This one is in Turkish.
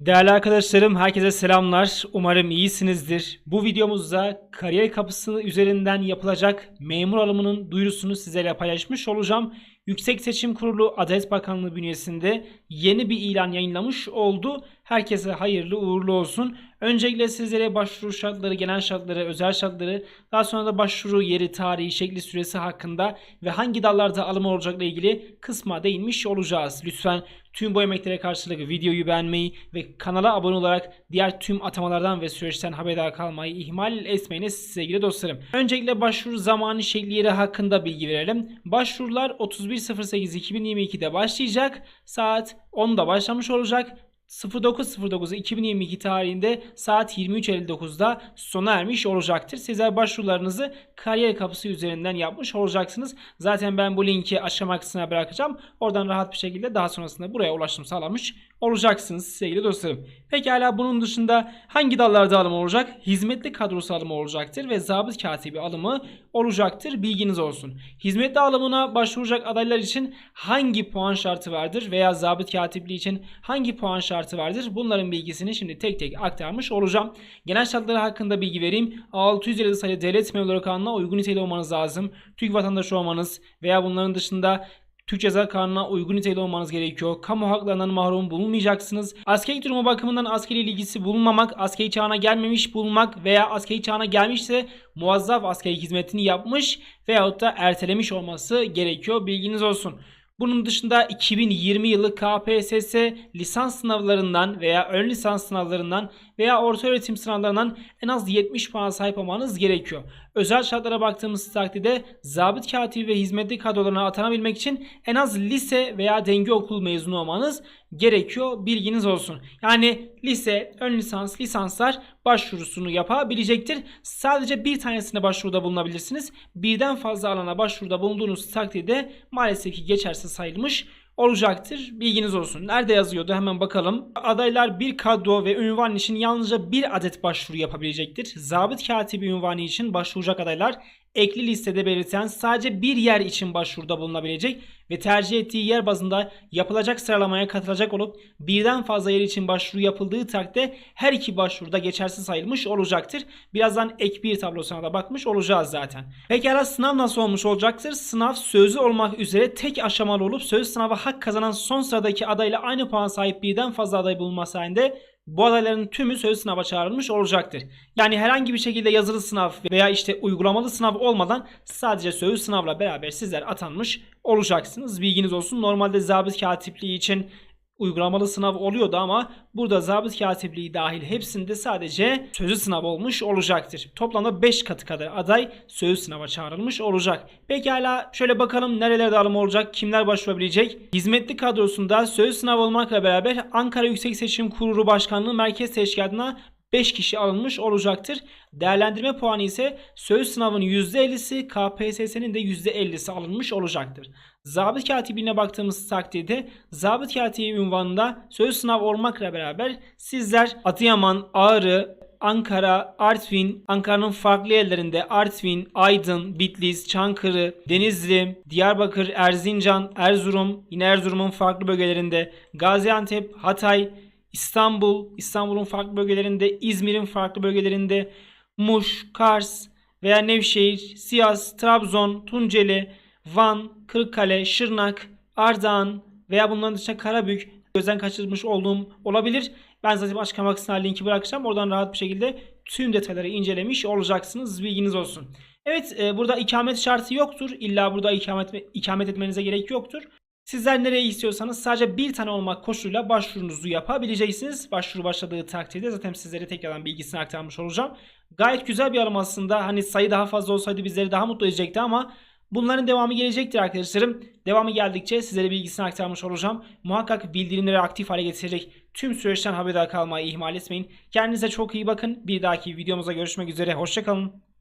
Değerli arkadaşlarım, herkese selamlar. Umarım iyisinizdir. Bu videomuzda kariyer kapısı üzerinden yapılacak memur alımının duyurusunu sizlerle paylaşmış olacağım. Yüksek Seçim Kurulu Adalet Bakanlığı bünyesinde yeni bir ilan yayınlamış oldu. Herkese hayırlı uğurlu olsun. Öncelikle sizlere başvuru şartları, genel şartları, özel şartları, daha sonra da başvuru yeri, tarihi, şekli, süresi hakkında ve hangi dallarda alım olacakla ilgili kısma değinmiş olacağız. Lütfen tüm bu emeklere karşılık videoyu beğenmeyi ve kanala abone olarak diğer tüm atamalardan ve süreçten haberdar kalmayı ihmal etmeyiniz sevgili dostlarım. Öncelikle başvuru zamanı şekli yeri hakkında bilgi verelim. Başvurular 31.08.2022'de başlayacak. Saat 10'da başlamış olacak. 09.09.2022 tarihinde saat 23.59'da sona ermiş olacaktır. Sizler başvurularınızı kariyer kapısı üzerinden yapmış olacaksınız. Zaten ben bu linki açıklama kısmına bırakacağım. Oradan rahat bir şekilde daha sonrasında buraya ulaşım sağlamış olacaksınız sevgili dostlarım. Pekala bunun dışında hangi dallarda alım olacak? Hizmetli kadrosu alımı olacaktır ve zabıt katibi alımı olacaktır. Bilginiz olsun. Hizmetli alımına başvuracak adaylar için hangi puan şartı vardır veya zabıt katipliği için hangi puan şartı vardır? Bunların bilgisini şimdi tek tek aktarmış olacağım. Genel şartları hakkında bilgi vereyim. 650 sayılı devlet memurları kanununa uygun niteliği olmanız lazım. Türk vatandaşı olmanız veya bunların dışında Türk Ceza Kanunu'na uygun niteliği olmanız gerekiyor. Kamu haklarından mahrum bulunmayacaksınız. Askeri durumu bakımından askeri ilgisi bulunmamak, askeri çağına gelmemiş bulunmak veya askeri çağına gelmişse muazzaf askeri hizmetini yapmış veyahut da ertelemiş olması gerekiyor. Bilginiz olsun. Bunun dışında 2020 yılı KPSS lisans sınavlarından veya ön lisans sınavlarından veya orta öğretim sınavlarından en az 70 puan sahip olmanız gerekiyor. Özel şartlara baktığımız takdirde zabıt katibi ve hizmetli kadrolarına atanabilmek için en az lise veya denge okul mezunu olmanız gerekiyor. Bilginiz olsun. Yani lise, ön lisans, lisanslar başvurusunu yapabilecektir. Sadece bir tanesine başvuruda bulunabilirsiniz. Birden fazla alana başvuruda bulunduğunuz takdirde maalesef ki geçersiz sayılmış olacaktır. Bilginiz olsun. Nerede yazıyordu hemen bakalım. Adaylar bir kadro ve ünvan için yalnızca bir adet başvuru yapabilecektir. Zabıt katibi ünvanı için başvuracak adaylar ekli listede belirtilen sadece bir yer için başvuruda bulunabilecek ve tercih ettiği yer bazında yapılacak sıralamaya katılacak olup birden fazla yer için başvuru yapıldığı takdirde her iki başvuruda geçersiz sayılmış olacaktır. Birazdan ek bir tablosuna da bakmış olacağız zaten. Pekala sınav nasıl olmuş olacaktır? Sınav sözlü olmak üzere tek aşamalı olup söz sınava hak kazanan son sıradaki adayla aynı puan sahip birden fazla aday bulunması halinde bu adayların tümü söz sınava çağrılmış olacaktır. Yani herhangi bir şekilde yazılı sınav veya işte uygulamalı sınav olmadan sadece söz sınavla beraber sizler atanmış olacaksınız. Bilginiz olsun. Normalde zabıt katipliği için uygulamalı sınav oluyordu ama burada zabıt katipliği dahil hepsinde sadece sözlü sınav olmuş olacaktır. Toplamda 5 katı kadar aday sözlü sınava çağrılmış olacak. Pekala şöyle bakalım nerelerde alım olacak, kimler başvurabilecek? Hizmetli kadrosunda sözlü sınav olmakla beraber Ankara Yüksek Seçim Kurulu Başkanlığı Merkez Teşkilatı'na 5 kişi alınmış olacaktır. Değerlendirme puanı ise söz sınavının %50'si KPSS'nin de %50'si alınmış olacaktır. Zabıt katibine baktığımız takdirde zabıt katibi ünvanında söz sınav olmakla beraber sizler Adıyaman, Ağrı, Ankara, Artvin, Ankara'nın farklı yerlerinde Artvin, Aydın, Bitlis, Çankırı, Denizli, Diyarbakır, Erzincan, Erzurum, yine Erzurum'un farklı bölgelerinde, Gaziantep, Hatay, İstanbul, İstanbul'un farklı bölgelerinde, İzmir'in farklı bölgelerinde, Muş, Kars veya Nevşehir, Sivas, Trabzon, Tunceli, Van, Kırıkkale, Şırnak, Ardahan veya bunların dışında Karabük gözden kaçırmış olduğum olabilir. Ben zaten açıklama kısmına linki bırakacağım. Oradan rahat bir şekilde tüm detayları incelemiş olacaksınız. Bilginiz olsun. Evet e, burada ikamet şartı yoktur. İlla burada ikamet, ikamet etmenize gerek yoktur. Sizler nereye istiyorsanız sadece bir tane olmak koşuluyla başvurunuzu yapabileceksiniz. Başvuru başladığı takdirde zaten sizlere tekrardan bilgisini aktarmış olacağım. Gayet güzel bir alım aslında. Hani sayı daha fazla olsaydı bizleri daha mutlu edecekti ama bunların devamı gelecektir arkadaşlarım. Devamı geldikçe sizlere bilgisini aktarmış olacağım. Muhakkak bildirimleri aktif hale getirecek tüm süreçten haberdar kalmayı ihmal etmeyin. Kendinize çok iyi bakın. Bir dahaki videomuzda görüşmek üzere. Hoşçakalın.